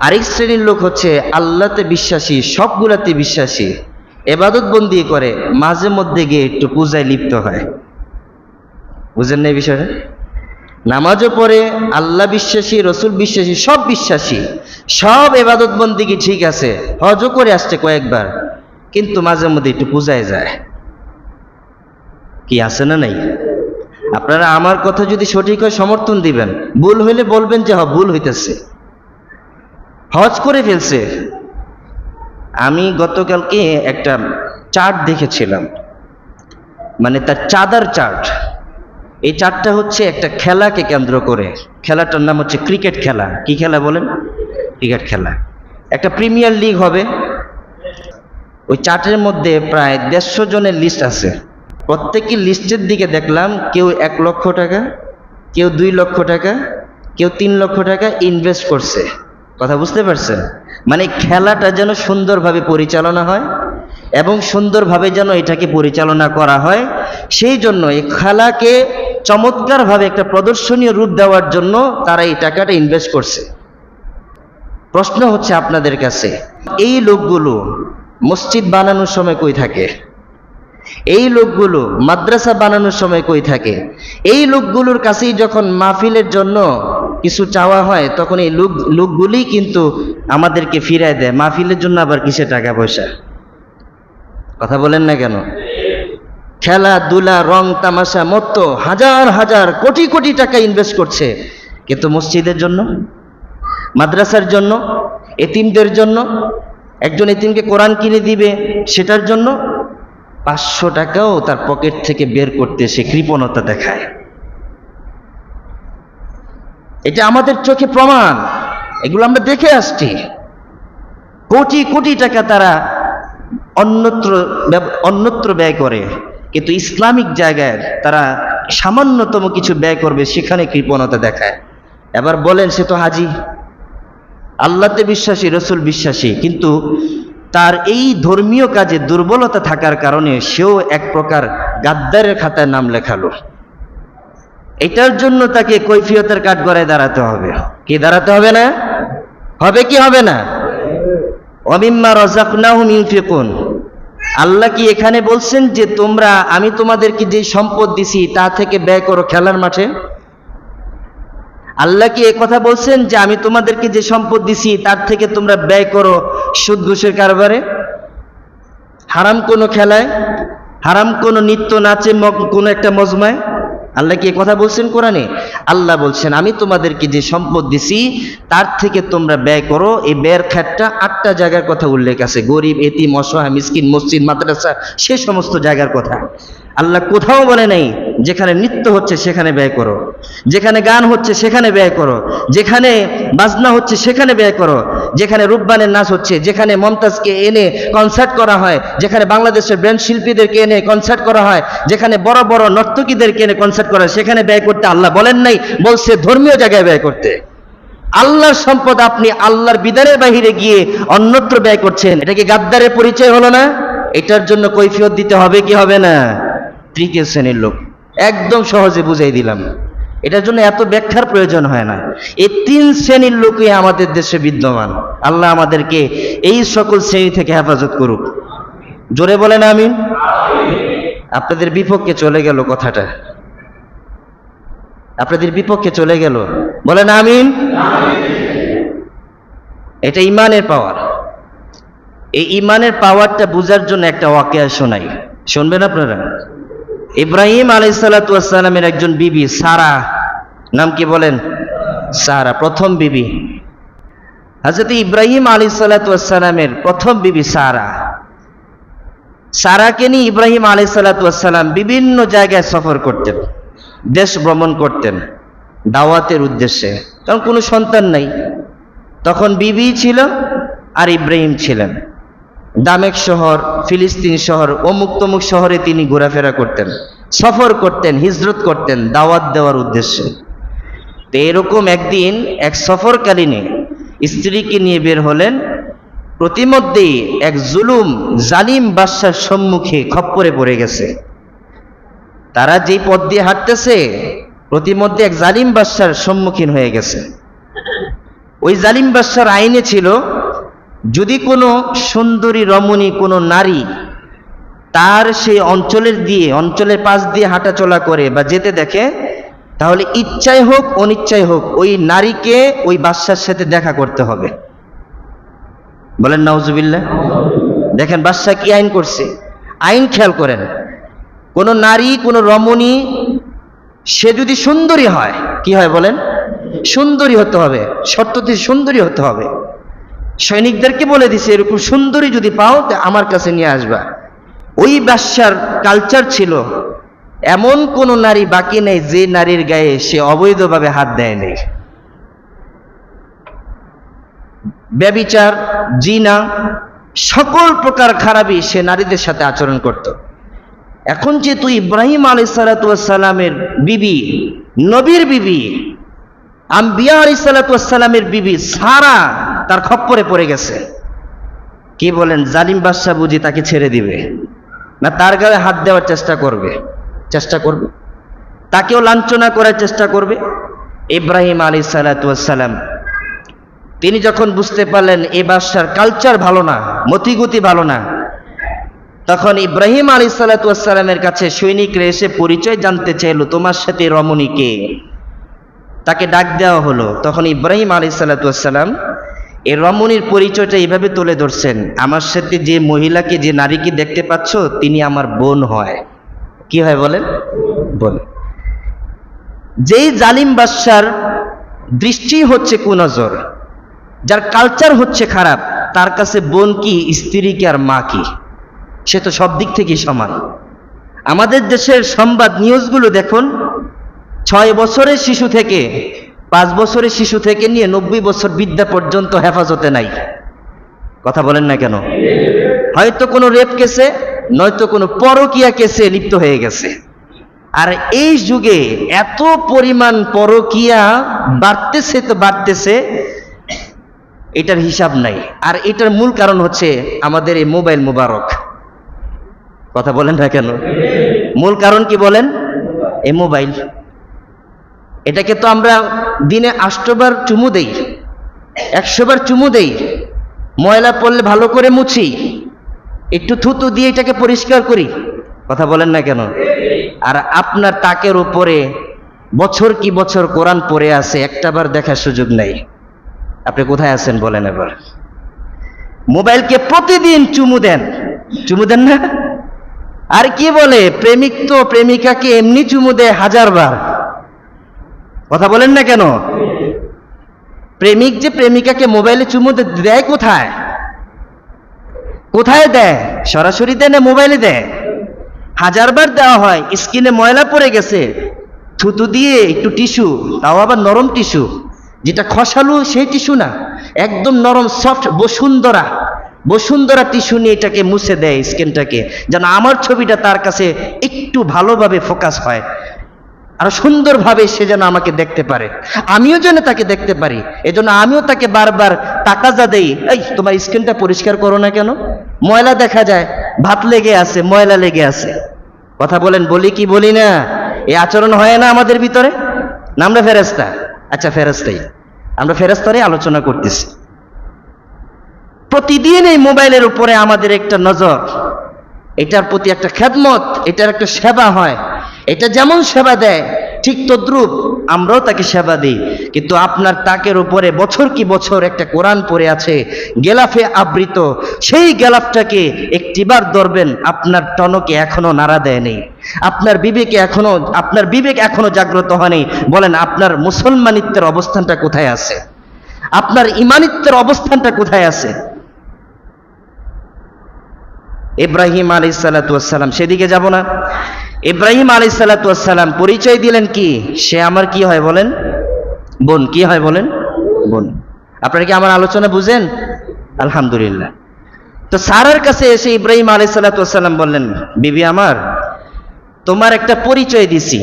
আরেক শ্রেণির লোক হচ্ছে আল্লাহতে বিশ্বাসী, সবগুলাতে বিশ্বাসী। এবাদত বন্দি করে মাঝে মধ্যে গিয়ে একটু পূজায় লিপ্ত হয়। বুঝেন না এই বিষয়টা? নামাজও পড়ে, আল্লাহ বিশ্বাসী, রসুল বিশ্বাসী, সব বিশ্বাসী। সব এবাদত বন্দিগি ঠিক আছে? হজও করে আসছে কয়েকবার, কিন্তু মাঝে মধ্যে একটু পূজায় যায়। কি আছে না নাই? আপনারা আমার কথা যদি সঠিক হয় সমর্থন দিবেন। ভুল হইলে বলবেন যে হ ভুল হইতেছে। হজ করে ফেলছে। আমি গতকালকে একটা চার্ট দেখেছিলাম। মানে তার চাদার চার্ট। এই চার্টটা হচ্ছে একটা খেলাকে কেন্দ্র করে। খেলাটার নাম হচ্ছে ক্রিকেট খেলা। কি খেলা বলেন? ক্রিকেট খেলা। একটা প্রিমিয়ার লিগ হবে। ওই চার্টের মধ্যে প্রায় দেড়শো জনের লিস্ট আছে। প্রত্যেকটি লিস্টের দিকে দেখলাম কেউ এক লক্ষ টাকা, কেউ দুই লক্ষ টাকা, কেউ তিন লক্ষ টাকা ইনভেস্ট করছে। কথা বুঝতে পারছেন? মানে খেলাটা যেন সুন্দরভাবে পরিচালনা হয় এবং সুন্দরভাবে যেন এটাকে পরিচালনা করা হয়, সেই জন্য এই খেলাকে চমৎকারভাবে একটা প্রদর্শনীয় রূপ দেওয়ার জন্য তারা এই টাকাটা ইনভেস্ট করছে। প্রশ্ন হচ্ছে আপনাদের কাছে, এই লোকগুলো মসজিদ বানানোর সময় কই থাকে? এই লোকগুলো মাদ্রাসা বানানোর সময় কই থাকে? এই লোকগুলোর কাছেই যখন মাহফিলের জন্য কিছু চাওয়া হয়, তখন এই লোক, লোকগুলি কিন্তু আমাদেরকে ফিরায় দেয়। মাহফিলের জন্য আবার কিসে টাকা পয়সা? কথা বলেন না কেন? খেলাধুলা, রং তামাশা, মত্ত হাজার হাজার কোটি কোটি টাকা ইনভেস্ট করছে। কিন্তু মসজিদের জন্য? মাদ্রাসার জন্য? এতিমদের জন্য? একজন এতিমকে কোরআন কিনে দিবে, সেটার জন্য? পাঁচশো টাকাও তার পকেট থেকে বের করতে সে কৃপণতা দেখায়। এটা আমাদের চোখে প্রমাণ। এগুলো আমরা দেখে আসছি। কোটি কোটি টাকা তারা অন্যত্র অন্যত্র ব্যয় করে। কিন্তু ইসলামিক জায়গায় তারা সামান্যতম কিছু ব্যয় করবে, সেখানে কৃপণতা দেখায়। এবার বলেন সে তো হাজি। আল্লাতে বিশ্বাসী, রসুল বিশ্বাসী। কিন্তু তার এই ধর্মীয় কাজে দুর্বলতা থাকার কারণে সেও এক প্রকার গাদ্দারের খাতায় নাম লেখালো। এটার জন্য তাকে কৈফিয়তের কাঠ গড়ায় দাঁড়াতে হবে। কি দাঁড়াতে হবে না? হবে কি হবে না? অমিম্মা রজাকনাহুম ইউফিকুন আল্লাহ কি এখানে বলছেন যে তোমরা, আমি তোমাদেরকে যে সম্পদ দিছি তা থেকে ব্যয় করো খেলার মাঠে? আল্লাহ কি কথা বলছেন যে আমি তোমাদেরকে যে সম্পদ দিছি তার থেকে তোমরা ব্যয় করো সুদ ঘুষের কারবারে? হারাম কোনো খেলায়? হারাম কোনো নৃত্য নাচে কোনো একটা মজমায়? আল্লাহ কি কথা বলছেন কোরআনে? আল্লাহ বলছেন, আমি তোমাদেরকে যে সম্পদ দিছি, তার থেকে তোমরা ব্যয় করো। এই ব্যয়ের খাতটা আটটা জায়গার কথা উল্লেখ আছে। গরিব, এতিম, অসহায়, মিসকিন, মসজিদ, মাদ্রাসা, সে সমস্ত জায়গার কথা। আল্লাহ কোথাও বলে নাই, যেখানে নৃত্য হচ্ছে সেখানে ব্যয় করো। যেখানে গান হচ্ছে সেখানে ব্যয় করো। যেখানে বাজনা হচ্ছে সেখানে ব্যয় করো। যেখানে রূপবানের নাচ হচ্ছে, যেখানে মমতাজকে এনে কনসার্ট করা হয়, যেখানে বাংলাদেশের ব্র্যান্ড শিল্পীদেরকে এনে কনসার্ট করা হয়, যেখানে বড় বড় নর্তকীদেরকে এনে কনসার্ট করা হয়, সেখানে ব্যয় করতে আল্লাহ বলেন নাই, বলছে ধর্মীয় জায়গায় ব্যয় করতে। আল্লাহর সম্পদ আপনি আল্লাহর বিধানের বাহিরে গিয়ে অন্যত্র ব্যয় করছেন। এটা কি গাদ্দারের পরিচয় হলো না? এটার জন্য কৈফিয়ত দিতে হবে কি হবে না? তৃতীয় শ্রেণির লোক। একদম সহজে বুঝাই দিলাম। এটার জন্য এত ব্যাখ্যার প্রয়োজন হয় না। এই তিন শ্রেণির লোকই আমাদের দেশে বিদ্যমান। আল্লাহ আমাদেরকে এই সকল শ্রেণি থেকে হেফাজত করুক। জোরে বলেন আমিন। আপনাদের বিপক্ষে চলে গেল কথাটা। আপনাদের বিপক্ষে চলে গেল। বলেন আমিন। এটা ইমানের পাওয়ার। এই ইমানের পাওয়ারটা বুঝার জন্য একটা ওয়াকিয়া শোনাই। শুনবেন আপনারা? ইব্রাহিম আলাইসাল্লামের একজন বিবি, সারা। নাম কি বলেন? সারা, প্রথম বিবি। হাজরত ইব্রাহিম আলী সাল্লাতামের প্রথম বিবি সারা। সারাকে নিয়ে ইব্রাহিম আলী সাল্লাতাম বিভিন্ন জায়গায় সফর করতেন, দেশ ভ্রমণ করতেন, দাওয়াতের উদ্দেশ্যে। কারণ কোনো সন্তান নাই। তখন বিবি ছিল আর ইব্রাহিম ছিলেন। দামেক শহর, ফিলিস্তিন শহর অমুক তমুক শহরে তিনি ঘোরাফেরা করতেন। সফর করতেন, হিজরত করতেন, দাওয়াত দেওয়ার উদ্দেশ্যে। তো এরকম একদিন এক সফরকালীনে স্ত্রীকে নিয়ে বের হলেন। প্রতিমধ্যেই এক জুলুম, জালিম বাদশার সম্মুখে খপ্পরে পড়ে গেছে। তারা যেই পথ দিয়ে হাঁটতেছে, প্রতিমধ্যে এক জালিম বাদশার সম্মুখীন হয়ে গেছে। ওই জালিম বাদশার আইনে ছিল, যদি কোনো সুন্দরী রমণী, কোনো নারী তার সেই অঞ্চলের দিয়ে, অঞ্চলের পাশ দিয়ে হাঁটাচলা করে বা যেতে দেখে, তাহলে ইচ্ছাই হোক, অনিচ্ছাই হোক, ওই নারীকে ওই বাদশার সাথে দেখা করতে হবে। বলেন, নাউজুবিল্লাহ। দেখেন, বাদশাহ কি আইন করছে? আইন খেয়াল করেন, কোনো নারী, কোনো রমণী, সে যদি সুন্দরী হয়, কি হয় বলেন? সুন্দরী হতে হবে শর্তটি সুন্দরী হতে হবে। সৈনিকদেরকে বলে দিছে, এরকম সুন্দরী যদি পাও, তা আমার কাছে নিয়ে আসবা। ওই বাদশার কালচার ছিল, এমন কোন নারী বাকি নেই যে নারীর গায়ে সে অবৈধভাবে হাত দেয় নেই। ব্যবিচার, জিনা, সকল প্রকার খারাপই সে নারীদের সাথে আচরণ করত। এখন যেহেতু ইব্রাহিম আলী সালাতামের বিবি, নবীর বিবি, আম্বিয়া আলী সালাতামের বিবি সারা তার খপ্পরে পড়ে গেছে। কি বলেন, জালিম বাদশাহ বুঝি তাকে ছেড়ে দিবে? না তার গায়ে হাত দেওয়ার চেষ্টা করবে? চেষ্টা করবে? তাকেও লাঞ্ছনা করার চেষ্টা করবে? ইব্রাহিম আলী সালাতাম তিনি যখন বুঝতে পারলেন, এ বাদশার কালচার ভালো না, মতিগতি ভালো না, তখন ইব্রাহিম আলী সালাতামের কাছে সৈনিকরা এসে পরিচয় জানতে চাইল, তোমার সাথে রমণীকে তাকে ডাক দেওয়া হলো। তখন ইব্রাহিম আলী সালাতাম এই রমণীর পরিচয়টা এইভাবে তুলে ধরছেন। আমার সাথে যে মহিলাকে, যে নারীকে দেখতে পাচ্ছ, তিনি আমার বোন হয়। কি হয় বলেন? বোন। যেই জালিম বাদশার দৃষ্টি হচ্ছে কুনজর, যার কালচার হচ্ছে খারাপ, তার কাছে বোন কি, স্ত্রী কি, আর মা কি? সে তো সব দিক থেকেই সমান। আমাদের দেশের সংবাদ নিউজগুলো দেখুন, ছয় বছরের শিশু থেকে পাঁচ বছরের শিশু থেকে নিয়ে নব্বই বছর বিদ্যা পর্যন্ত হেফাজতে নাই। কথা বলেন না কেন? হয়তো কোনো রেপ কেসে, নয়তো কোনো পরকিয়া কেসে লিপ্ত হয়ে গেছে। আর এই যুগে এত পরিমাণ পরকিয়া বাড়তেছে তো বাড়তেছে, এটার হিসাব নাই। আর এটার মূল কারণ হচ্ছে আমাদের এই মোবাইল মুবারক। কথা বলেন না কেন? মূল কারণ কি বলেন? এই মোবাইল। এটাকে তো আমরা দিনে আষ্টবার চুমু দেই, একশোবার চুমু দেই, ময়লা পড়লে ভালো করে মুছি, একটু থুতু দিয়ে এটাকে পরিষ্কার করি, কথা বলেন না কেন? আর আপনার তাকের উপরে বছর কি বছর কোরআন পড়ে আছে, একটাবার দেখার সুযোগ নেই। আপনি কোথায় আছেন বলেন এবার? মোবাইলকে প্রতিদিন চুমু দেন চুমু দেন না? আর কি বলে, প্রেমিক তো প্রেমিকাকে এমনি চুমু দেয় হাজার বার কথা বলেন না কেন? প্রেমিক যে প্রেমিকাকে মোবাইলে চুমুতে দেয় কোথায়? কোথায় দেয়? সরাসরি দেয় না মোবাইলে দেয়? হাজারবার দেওয়া হয়, স্কিনে ময়লা পড়ে গেছে, থুতু দিয়ে একটু টিস্যু, তাও আবার নরম টিস্যু, যেটা খসালু সেই টিস্যু না, একদম নরম, সফট, বসুন্ধরা বসুন্ধরা টিস্যু নিয়ে এটাকে মুছে দেয় স্কিনটাকে, যেন আমার ছবিটা তার কাছে একটু ভালোভাবে ফোকাস হয়। আর সুন্দরভাবে সে যেন আমাকে দেখতে পারে। আমিও যেন তাকে দেখতে পারি। এজন্য আমিও তাকে বারবার তাকাজা দেই। এই, তোমার স্কিনটা পরিষ্কার করো না কেন? ময়লা দেখা যায়। ভাত লেগে আছে, ময়লা লেগে আছে। কথা বলেন, বলি কি বলি না? এই আচরণ হয় না আমাদের ভিতরে? না, আমরা ফেরেস্তা আচ্ছা ফেরেস্তাই আমরা ফেরেস্তারই আলোচনা করতেছি। প্রতিদিন এই মোবাইলের উপরে আমাদের একটা নজর। এটার প্রতি একটা খেদমত, এটার একটা সেবা হয়। এটা যেমন সেবা দেয়, ঠিক তদ্রুপ আমরাও তাকে সেবা দিই। কিন্তু আপনার তাকের উপরে বছর কি বছর একটা কোরআন পড়ে আছে, গেলাফে আবৃত, সেই গেলাফটাকে একটিবার ধরবেন, আপনার টনকে এখনও নাড়া দেয়নি আপনার বিবেকে এখনও, আপনার বিবেক এখনও জাগ্রত হয়নি। বলেন, আপনার মুসলমানিত্বের অবস্থানটা কোথায় আছে? আপনার ইমানিত্বের অবস্থানটা কোথায় আছে? ইব্রাহিম আলী সালাতাম সেদিকে যাব না। ইব্রাহিম আলী সালাতাম পরিচয় দিলেন কি? সে আমার কি হয় বলেন? বোন, কি হয় বলেন? বোন। আপনারা কি আমার আলোচনা বুঝেন? আলহামদুলিল্লাহ। তো সারার কাছে এসে ইব্রাহিম আলী সালাতাম বললেন, বিবি আমার, তোমার একটা পরিচয় দিছি।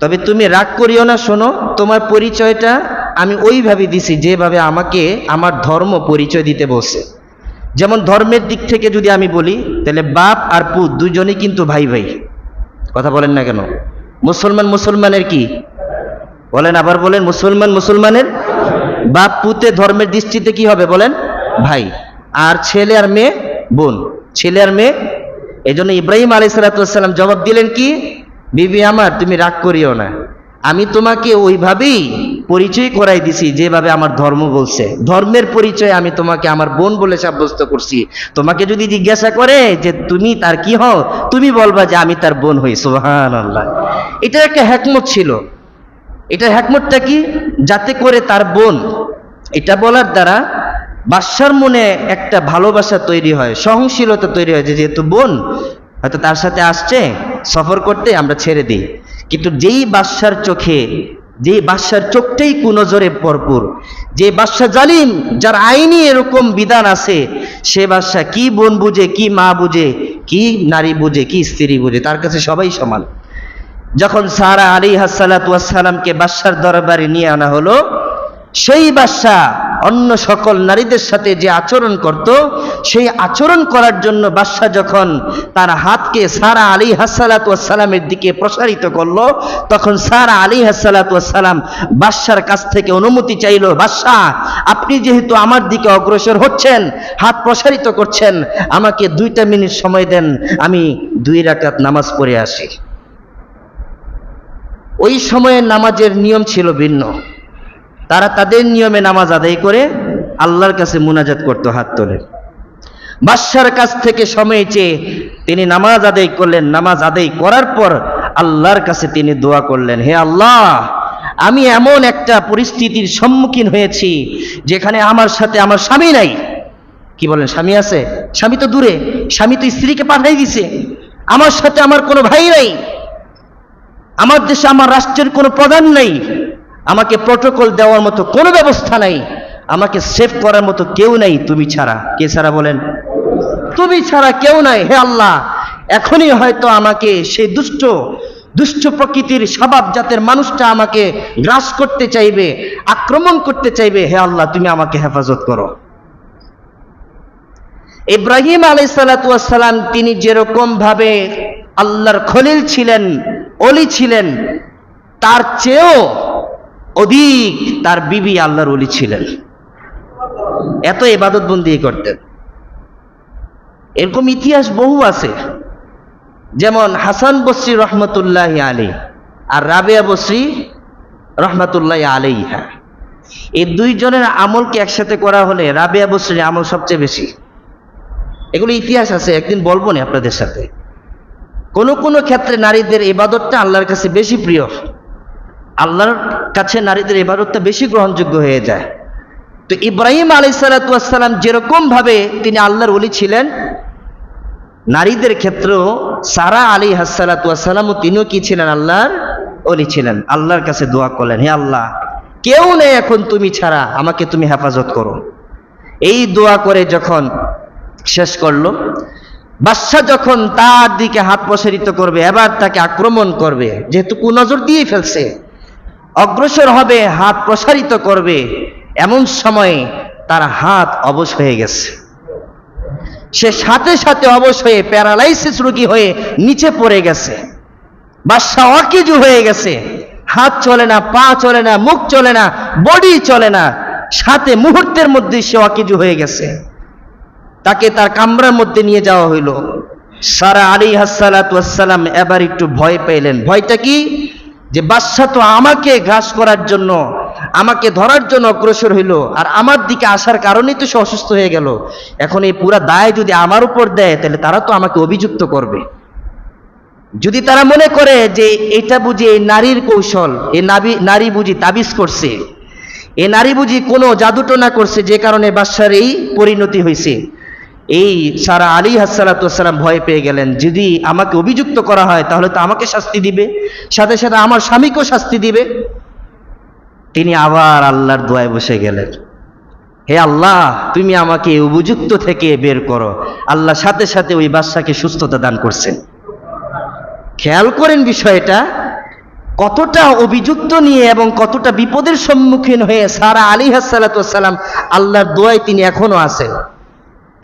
তবে তুমি রাগ করিও না, শোনো, তোমার পরিচয়টা আমি ওইভাবে দিছি যেভাবে আমাকে আমার ধর্ম পরিচয় দিতে বসে যেমন ধর্মের দিক থেকে যদি আমি বলি, তাহলে বাপ আর পুত দুজনেই কিন্তু ভাই ভাই। কথা বলেন না কেন? মুসলমান মুসলমানের কি? বলেন আবার বলেন, মুসলমান মুসলমানের? বাপ পুতে ধর্মের দৃষ্টিতে কি হবে বলেন? ভাই। আর ছেলে আর মেয়ে, বোন। ছেলে আর মেয়ে এই জন্য ইব্রাহিম আলী সালাতাম জবাব দিলেন কি? বিবি আমার, তুমি রাগ করিও না। আমি তোমাকে ওইভাবেই পরিচয় করাই দিছি, যেভাবে আমার ধর্ম বলছে। ধর্মের পরিচয় আমি তোমাকে আমার বোন বলে সাব্যস্ত করছি। তোমাকে যদি জিজ্ঞাসা করে যে তুমি তার কি হও, তুমি বলবা যে আমি তার বোন হই সোহান আল্লাহ এটা একটা হ্যাকমত ছিল। এটা হ্যাকমতটা কি? যাতে করে তার বোন, এটা বলার দ্বারা বাদশার মনে একটা ভালোবাসা তৈরি হয়, সহনশীলতা তৈরি হয় যেহেতু বোন, হয়তো তার সাথে আসছে, সফর করতে আমরা ছেড়ে দিই। কিন্তু যেই বাদশার চোখে যেই বাদশার চোখটাই কুনজরে ভরপুর, যে বাদশা জালিম, যার আইনি এরকম বিধান আছে, সে বাদশা কি বোন বুঝে, কি মা বুঝে, কি নারী বুঝে, কি স্ত্রী বুঝে, তার কাছে সবাই সমান। যখন সারা আলী হাসালাতামকে বাদশার দরবারে নিয়ে আনা হলো সেই বাদশা অন্য সকল নারীদের সাথে যে আচরণ করত, সেই আচরণ করার জন্য বাদশা যখন তার হাতকে সারা আলী হাসালাতামের দিকে প্রসারিত করল, তখন সারা আলী হাসালাতাম বাদশার কাছ থেকে অনুমতি চাইল বাদশাহ আপনি যেহেতু আমার দিকে অগ্রসর হচ্ছেন, হাত প্রসারিত করছেন, আমাকে দুইটা মিনিট সময় দেন, আমি দুই রাকাত নামাজ পড়ে আসি। ওই সময়ে নামাজের নিয়ম ছিল ভিন্ন। তারা তাদের নিয়মে নামাজ আদায় করে আল্লাহর কাছে মুনাজাত করত হাত তোলে। বাদশার কাছ থেকে সময় চেয়ে তিনি নামাজ আদায় করলেন। নামাজ আদায় করার পর আল্লাহর কাছে তিনি দোয়া করলেন, হে আল্লাহ, আমি এমন একটা পরিস্থিতির সম্মুখীন হয়েছি যেখানে আমার সাথে আমার স্বামী নাই। কি বলেন, স্বামী আছে? স্বামী তো দূরে, স্বামী তো স্ত্রীকে পাঠাই দিছে। আমার সাথে আমার কোনো ভাই নাই। আমার দেশে আমার রাষ্ট্রের কোনো প্রধান নেই। আমাকে প্রটোকল দেওয়ার মতো কোনো ব্যবস্থা নাই, আমাকে সেভ করার মতো কেউ নাই তুমি ছাড়া। কে ছাড়া বলেন? তুমি ছাড়া কেউ নাই, হে আল্লাহ। এখনই হয়তো আমাকে সেই দুষ্ট দুষ্ট প্রকৃতির স্বভাব জাতের মানুষটা আমাকে গ্রাস করতে চাইবে, আক্রমণ করতে চাইবে, হে আল্লাহ, তুমি আমাকে হেফাজত করো। ইব্রাহিম আলাই সালাম, তিনি যেরকম ভাবে আল্লাহর খলিল ছিলেন অলি ছিলেন, তার চেয়েও অধিক তার বিবি আল্লাহর অলি ছিলেন। এত এবাদত বন্দি করতেন। এরকম ইতিহাস বহু আছে। যেমন হাসান বসরি রহমতুল্লাহ আলী আর রাবেয়া বসরি রহমতুল্লাহ আলাইহা। এই দুইজনের আমলকে একসাথে করা হলে রাবেয়া বসরির আমল সবচেয়ে বেশি। এগুলো ইতিহাস আছে, একদিন বলব না আপনাদের সাথে। কোনো কোনো ক্ষেত্রে নারীদের এবাদতটা আল্লাহর কাছে বেশি প্রিয়। আল্লাহর কাছে নারীদের ইবাদতটা বেশি গ্রহণযোগ্য হয়ে যায়। তো ইব্রাহিম আলী সালাতাম যেরকম ভাবে তিনি আল্লাহর অলি ছিলেন, নারীদের ক্ষেত্রেও সারা আলী হাসালাতামও তিনিও কি ছিলেন? আল্লাহর অলি ছিলেন। আল্লাহর কাছে দোয়া করলেন, হে আল্লাহ, কেউ নেই এখন তুমি ছাড়া, আমাকে তুমি হেফাজত করো। এই দোয়া করে যখন শেষ করল বাদশাহ যখন তার দিকে হাত প্রসারিত করবে, এবার তাকে আক্রমণ করবে, যেহেতু কুনজর দিয়ে ফেলছে। অগ্রসর হবে, হাত প্রসারিত করবে। এমন সময়ে তার হাত অবশ হয়ে গেছে। সে সাথে সাথে অবশ হয়ে প্যারালাইসিস রোগী হয়ে নিচে পড়ে গেছে। বাদশাহ অকেজু হয়ে গেছে। হাত চলে না, পা চলে না, মুখ চলে না, বডি চলে না। সাথে মুহূর্তের মধ্যে সে অকেজু হয়ে গেছে। তাকে তার কামরার মধ্যে নিয়ে যাওয়া হইল। সারা আলী হাসালাতাম এবার একটু ভয় পেলেন ভয়টা কি? যে বাদশাহ তো আমাকে ঘাস করার জন্য, আমাকে ধরার জন্য অগ্রসর হইল, আর আমার দিকে আসার কারণেই তো সে অসুস্থ হয়ে গেল। এখন এই পুরা দায় যদি আমার উপর দেয়, তাহলে তারা তো আমাকে অভিযুক্ত করবে। যদি তারা মনে করে যে এটা বুঝি এই নারীর কৌশল এই নাবি, নারী বুঝি তাবিজ করছে, এ নারী বুঝি কোনো জাদুটনা করছে, যে কারণে বাদশার এই পরিণতি হয়েছে এই সারা আলী হাসালাতাম ভয় পেয়ে গেলেন, যদি আমাকে অভিযুক্ত করা হয় তাহলে তো আমাকে শাস্তি দিবে, সাথে সাথে আমার স্বামীকেও শাস্তি দিবে। তিনি আবার আল্লাহর দোয়ায় বসে গেলেন। হে আল্লাহ, তুমি আমাকে উপযুক্ত থেকে বের করো। আল্লাহ সাথে সাথে ওই বাদশাকে সুস্থতা দান করছেন। খেয়াল করেন বিষয়টা, কতটা অভিযুক্ত নিয়ে এবং কতটা বিপদের সম্মুখীন হয়ে সারা আলী হাসালাতাম আল্লাহর দোয়ায় তিনি এখনও আছেন।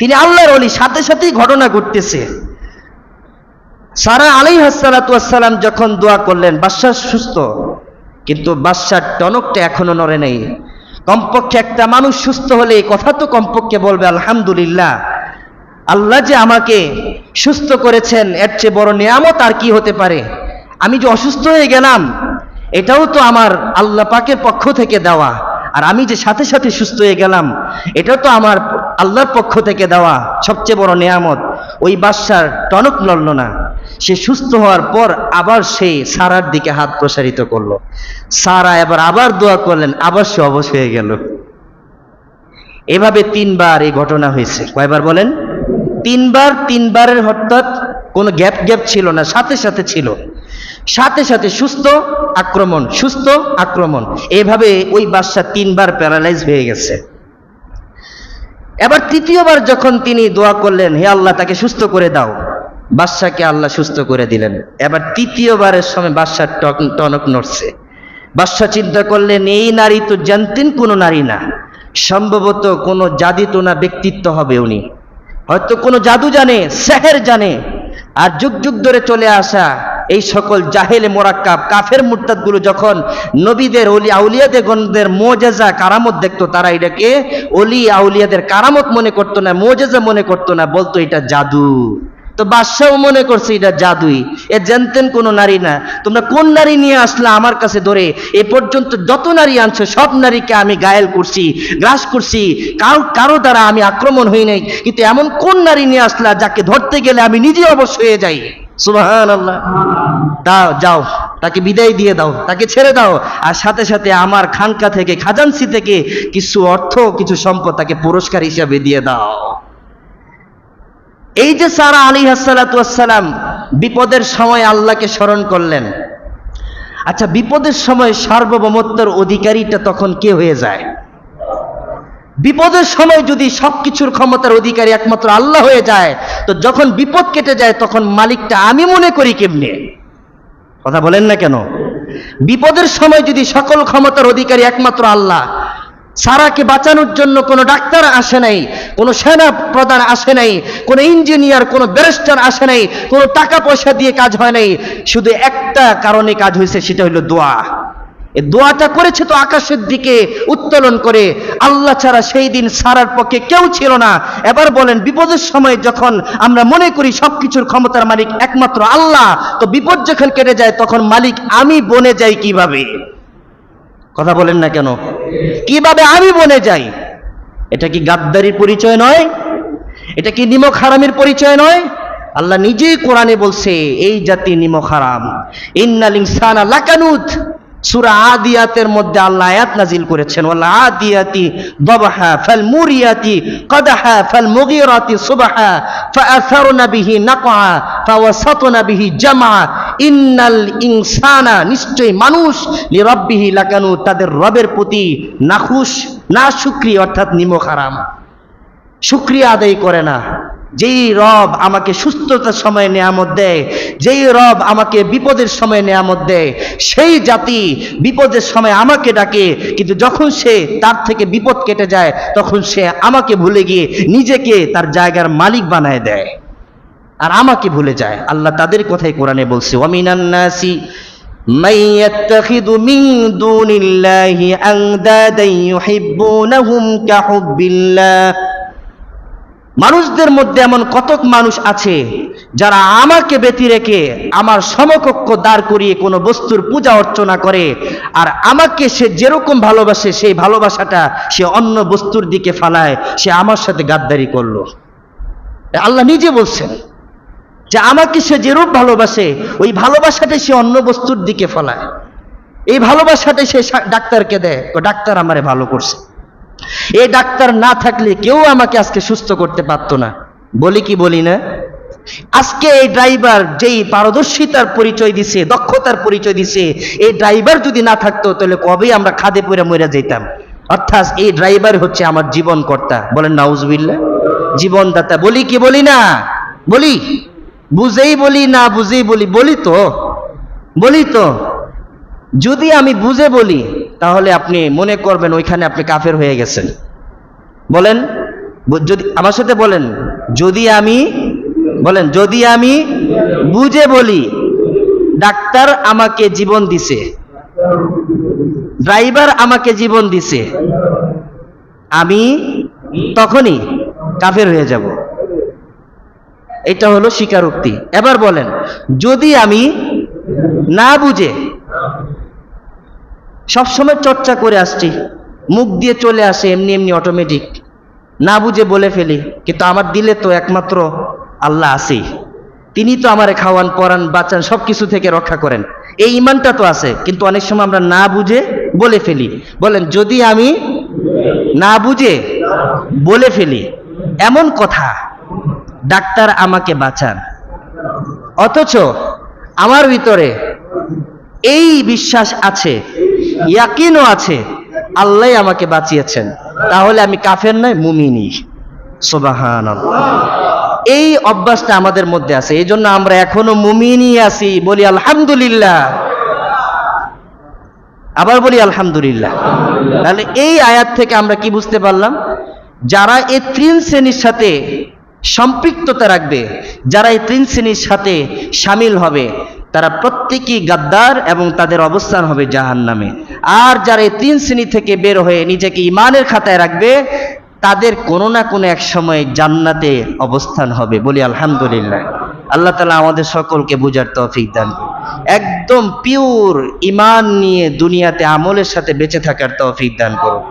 তিনি আল্লাহর অলি সাথে সাথেই ঘটনা ঘটতেছে। সারা আলী হাসালাতাম যখন দোয়া করলেন, বাদশাহ সুস্থ, কিন্তু বাদশার টনকটা এখনও নড়ে নেই। কমপক্ষে একটা মানুষ সুস্থ হলে এই কথা তো কমপক্ষে বলবে, আলহামদুলিল্লাহ, আল্লাহ যে আমাকে সুস্থ করেছেন, এর চেয়ে বড় নিয়ামত আর কি হতে পারে? আমি যে অসুস্থ হয়ে গেলাম, এটাও তো আমার আল্লাহ পাকের পক্ষ থেকে দেওয়া। আর আমি যে সাথে সাথে সুস্থ হয়ে গেলাম, এটা তো আমার আল্লাহর পক্ষ থেকে দেওয়া সবচেয়ে বড় নিয়ামত। ওই বাদশার টনক নড়ল না। সে সুস্থ হওয়ার পর আবার সে সারার দিকে হাত প্রসারিত করল। সারা এবার আবার দোয়া করলেন, আবার সে অবশ হয়ে গেল। এভাবে তিনবার এই ঘটনা হয়েছে। কয়বার বলেন? তিনবার, তিনবারের হঠাৎ কোনো গ্যাপ গ্যাপ ছিল না, সাথে সাথে ছিল। সাথে সাথে সুস্থ আক্রমণ সুস্থ আক্রমণ। এভাবে ওই বাদশা তিনবার প্যারালাইজ হয়ে গেছে। এবার তৃতীয়বার যখন তিনি দোয়া করলেন, হে আল্লাহ, তাকে সুস্থ করে দাও। বাদশাকে আল্লাহ সুস্থ করে দিলেন। এবার তৃতীয়বারের সময় বাদশার টক- টনক নড়ছে বাদশা চিন্তা করলেন, এই নারী তো জানতেন কোনো নারী না। সম্ভবত কোনো জাদিটোনা ব্যক্তিত্ব হবে উনি। হয়তো কোনো জাদু জানে, সেহের জানে। আর যুগ যুগ ধরে চলে আসা এই সকল জাহেলে, মোরাক্কাব, কাফের, মুরতাদগুলো যখন নবীদের অলি আউলিয়াদের গণদের মোজেজা কারামত দেখতো, তারা এটাকে অলি আউলিয়াদের কারামত মনে করতো না, মোজেজা মনে করতো না, বলতো এটা জাদু। তো বাদশাও মনে করছে, এটা জাদুই। এ জানতেন কোনো নারী না। তোমরা কোন নারী নিয়ে আসলা আমার কাছে ধরে? এ পর্যন্ত যত নারী আনছো, সব নারীকে আমি গায়েল করছি, গ্রাস করছি। কারও কারও দ্বারা আমি আক্রমণ হই নাই। কিন্তু এমন কোন নারী নিয়ে আসলা যাকে ধরতে গেলে আমি নিজে অবশ্য হয়ে যাই? সুবাহান আল্লাহ দাও, যাও। তাকে বিদায় দিয়ে দাও। তাকে ছেড়ে দাও। আর সাথে সাথে আমার খানকা থেকে খাজানসি থেকে কিছু অর্থ, কিছু সম্পদ তাকে পুরস্কার হিসাবে দিয়ে দাও। এই যে সারা আলী হাসালাতাম বিপদের সময় আল্লাহকে স্মরণ করলেন আচ্ছা বিপদের সময় সার্বভৌমত্বের অধিকারীটা তখন কে হয়ে যায়? বিপদের সময় যদি সবকিছুর ক্ষমতার অধিকারী একমাত্র আল্লাহ হয়ে যায়, তো যখন বিপদ কেটে যায় তখন মালিকটা আমি মনে করি কেমনে? কথা বলেন না কেন? বিপদের সময় যদি সকল ক্ষমতার অধিকারী একমাত্র আল্লাহ সারাকে বাঁচানোর জন্য কোনো ডাক্তার আসে নাই, কোনো সেনা প্রধান আসে নাই, কোনো ইঞ্জিনিয়ার, কোনো ব্যারিস্টার আসে নাই, কোনো টাকা পয়সা দিয়ে কাজ হয় নাই। শুধু একটা কারণে কাজ হয়েছে, সেটা হলো দোয়া। এ দোয়াটা করেছে তো আকাশের দিকে উত্তোলন করে। আল্লাহ ছাড়া সেই দিন সারার পক্ষে কেউ ছিল না। এবার বলেন, বিপদের সময় যখন আমরা মনে করি সব কিছুর ক্ষমতার মালিক একমাত্র আল্লাহ, তো বিপদ যখন কেটে যায়, তখন মালিক আমি বনে যাই কীভাবে? কথা বলেন না কেন? কীভাবে আমি বনে যাই? এটা কি গাদ্দারির পরিচয় নয়? এটা কি নিমক হারামের পরিচয় নয়? আল্লাহ নিজেই কোরআনে বলছে, এই জাতি নিমক হারাম। ইন্নালিং সানা লাকানুত। সূরা আদিয়াতের মধ্যে আল্লাহ আয়াত নাজিল করেছেন ওয়াল্লা আদিয়াতি দাবহা ফাল মুরিয়াতি, কাদাহা ফাল মুগীরাতি সুবহা, ফাআসারনা বিহি নাকআ, ফাওয়াসাতনা বিহি জামা ইন্নাল ইনসানা নিশ্চয় মানুষ, লিরাব্বিহি লাকানু, তাদের রবের প্রতি নাখুশ না শুকরিয়া অর্থাৎ নিমক হারাম শুক্রিয়া আদায় করে না। যেই রব আমাকে সুস্থতার সময় নেয়ামত দেয় যেই রব আমাকে বিপদের সময় নেয়ামত দেয় সেই জাতি বিপদের সময় আমাকে ডাকে কিন্তু যখন সে তার থেকে বিপদ কেটে যায় তখন সে আমাকে ভুলে গিয়ে নিজেকে তার জায়গার মালিক বানায় দেয় আর আমাকে ভুলে যায় আল্লাহ তাদের কথাই কোরআনে বলছে ওয়ামিনান্নাসি من يتخذ من دون الله أندادا يحبونهم كحب الله মানুষদের মধ্যে এমন কতক মানুষ আছে যারা আমাকে ব্যতি রেখে আমার সমকক্ষ দাঁড় করিয়ে কোনো বস্তুর পূজা অর্চনা করে, আর আমাকে সে যেরকম ভালোবাসে সেই ভালোবাসাটা সে অন্য বস্তুর দিকে ফালায়, সে আমার সাথে গাদ্দারি করল। আল্লাহ নিজে বলছেন যে আমাকে সে যেরূপ ভালোবাসে, ওই ভালোবাসাটা সে অন্য বস্তুর দিকে ফলায়। এই ভালোবাসাটা সে ডাক্তারকে দেয় ডাক্তার আমারে ভালো করছে। এই ডাক্তার না থাকলে কেউ আমাকে আজকে সুস্থ করতে পারতো না। বলি কি বলি না? আজকে এই ড্রাইভার যেই পারদর্শিতার পরিচয় দিছে, দক্ষতার পরিচয় দিছে, এই ড্রাইভার যদি না থাকতো, তাহলে কবেই আমরা খাদে পড়ে মরে যেতাম অর্থাৎ এই ড্রাইভার হচ্ছে আমার জীবন কর্তা বলেন নাউজবিল্লা জীবনদাতা, বলি কি বলি না? বলি, বুঝেই বলি, না বুঝেই বলি বলি তো বলি তো। যদি আমি বুঝে বলি তাহলে আপনি মনে করবেন ওইখানে আপনি কাফের হয়ে গেছেন। বলেন যদি আমার সাথে বলেন, যদি আমি, বলেন, যদি আমি বুঝে বলি, ডাক্তার আমাকে জীবন দিছে, ড্রাইভার আমাকে জীবন দিছে, আমি তখনই কাফের হয়ে যাব। এটা হলো স্বীকারোক্তি। এবার বলেন, যদি আমি না বুঝে সবসময় চর্চা করে আসছি। মুখ দিয়ে চলে আসে এমনি এমনি অটোমেটিক না বুঝে বলে ফেলি, কিন্তু আমার দিলে তো একমাত্র আল্লাহ আছেই। তিনি তো আমারে খাওয়ান, পরান, বাঁচান সব কিছু থেকে রক্ষা করেন। এই ইমানটা তো আছে, কিন্তু অনেক সময় আমরা না বুঝে বলে ফেলি। বলেন, যদি আমি না বুঝে বলে ফেলি, এমন কথা, ডাক্তার আমাকে বাঁচান। অথচ আমার ভিতরে এই বিশ্বাস আছে ইয়াকিনও আছে। আল্লাহ আমাকে বাঁচিয়েছেন। তাহলে আমি কাফের নয় মুমিনি সোবাহান এই অভ্যাসটা আমাদের মধ্যে আছে। এই জন্য আমরা এখনও মুমিনি আছি। বলি আলহামদুলিল্লাহ। আবার বলি আলহামদুলিল্লাহ। তাহলে এই আয়াত থেকে আমরা কি বুঝতে পারলাম? যারা এই তিন শ্রেণির সাথে সম্পৃক্ততা রাখবে, যারা এই তিন শ্রেণির সাথে সামিল হবে তারা প্রত্যেকেই গাদ্দার এবং তাদের অবস্থান হবে জাহান নামে আর যারা এই তিন শ্রেণি থেকে বের হয়ে নিজেকে ইমানের খাতায় রাখবে, তাদের কোনো না কোনো এক সময় জান্নাতে অবস্থান হবে বলি আলহামদুলিল্লাহ। আল্লাহ তালা আমাদের সকলকে বুঝার তৌফিক দান একদম পিওর ইমান নিয়ে দুনিয়াতে আমলের সাথে বেঁচে থাকার তৌফিক দান করুন।